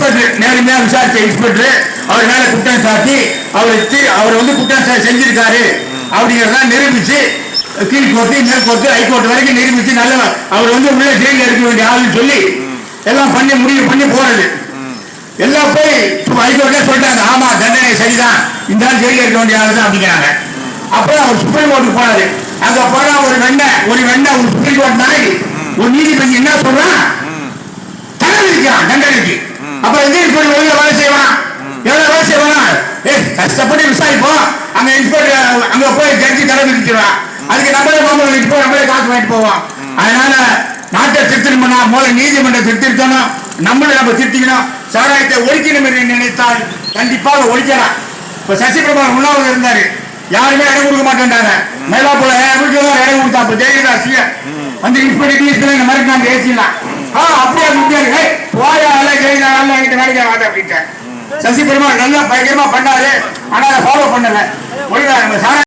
Inspector நேரடியாக விசாரிச்ச inspector அவர் மேல குற்றம் சாட்டி அவரை அவர் வந்து குற்றம் செஞ்சிருக்காரு அப்படிங்கறத நிரூபிச்சு கீழ் கோர்ட்டு மேல் கோர்ட்டு ஹைகோர்ட் வரைக்கும் நிரூபிச்சு நல்ல அவர் வந்து உள்ள ஜெயிலில் இருக்க வேண்டிய ஆளுன்னு சொல்லி எல்லாம் பண்ணி முடிவு பண்ணி போறது. எல்லாம் போய் ஹைகோர்ட்ல சொல்லிட்டாங்க ஆமா தண்டனை சரிதான். இந்த ஆள் ஜெயிலில் இருக்க வேண்டிய ஆள் தான் அப்படிங்கிறாங்க. அப்புறம் அவர் சுப்ரீம் கோர்ட்டுக்கு போனாரு அங்க போனா ஒரு வெண்ணை ஒரு வெண்ணை ஒரு சுப்ரீம் கோர்ட் நாய் ஒரு நீதிபதி என்ன சொல்றான்? தடை விதிக்கிறான் தண்டனைக்கு. அப்ப எங்க இன்ஸ்பெக்டர் ஒழுங்கா வேலை செய்வான்? எவ்வளவு வேலை செய்வான்? ஏ கஷ்டப்பட்டு விசாரிப்போம் அங்க இன்ஸ்பெக்டர் அங்க போய் ஜட்ஜி தலைமை நிற்கிறான் அதுக்கு நம்மளே மாமூல் வீட்டு போய் நம்மளே காசு வாங்கிட்டு போவோம். அதனால நாட்டை திருத்தணும்னா மூல நீதிமன்றம் திருத்திருக்கணும். நம்மளும் நம்ம திருத்திக்கணும். சாராயத்தை ஒழிக்கணும் என்று நினைத்தால் கண்டிப்பாக ஒழிக்கலாம். இப்ப சசிபிரபா உண்ணாவில் இருந்தாரு. யாருமே இடம் கொடுக்க மாட்டேன்றாங்க. போல வீட்டுல தான் இடம் கொடுத்தா அப்ப ஜெயலலிதா வந்து இன்ஸ்பெக்டர் டிஎஸ்பி இந்த மாதிரி நாங்க ஏசிலாம் ஆ அப்படியே முடியாது ஜெயலலிதா நாளைக்கு என்கிட்ட வாங்க அப்படின்ட்டேன் சசி பெருமாள் நல்லா பயங்கரமா பண்ணாரு. ஆனா அதை ஃபாலோ பண்ணல. ஒழுங்கா நம்ம சாரா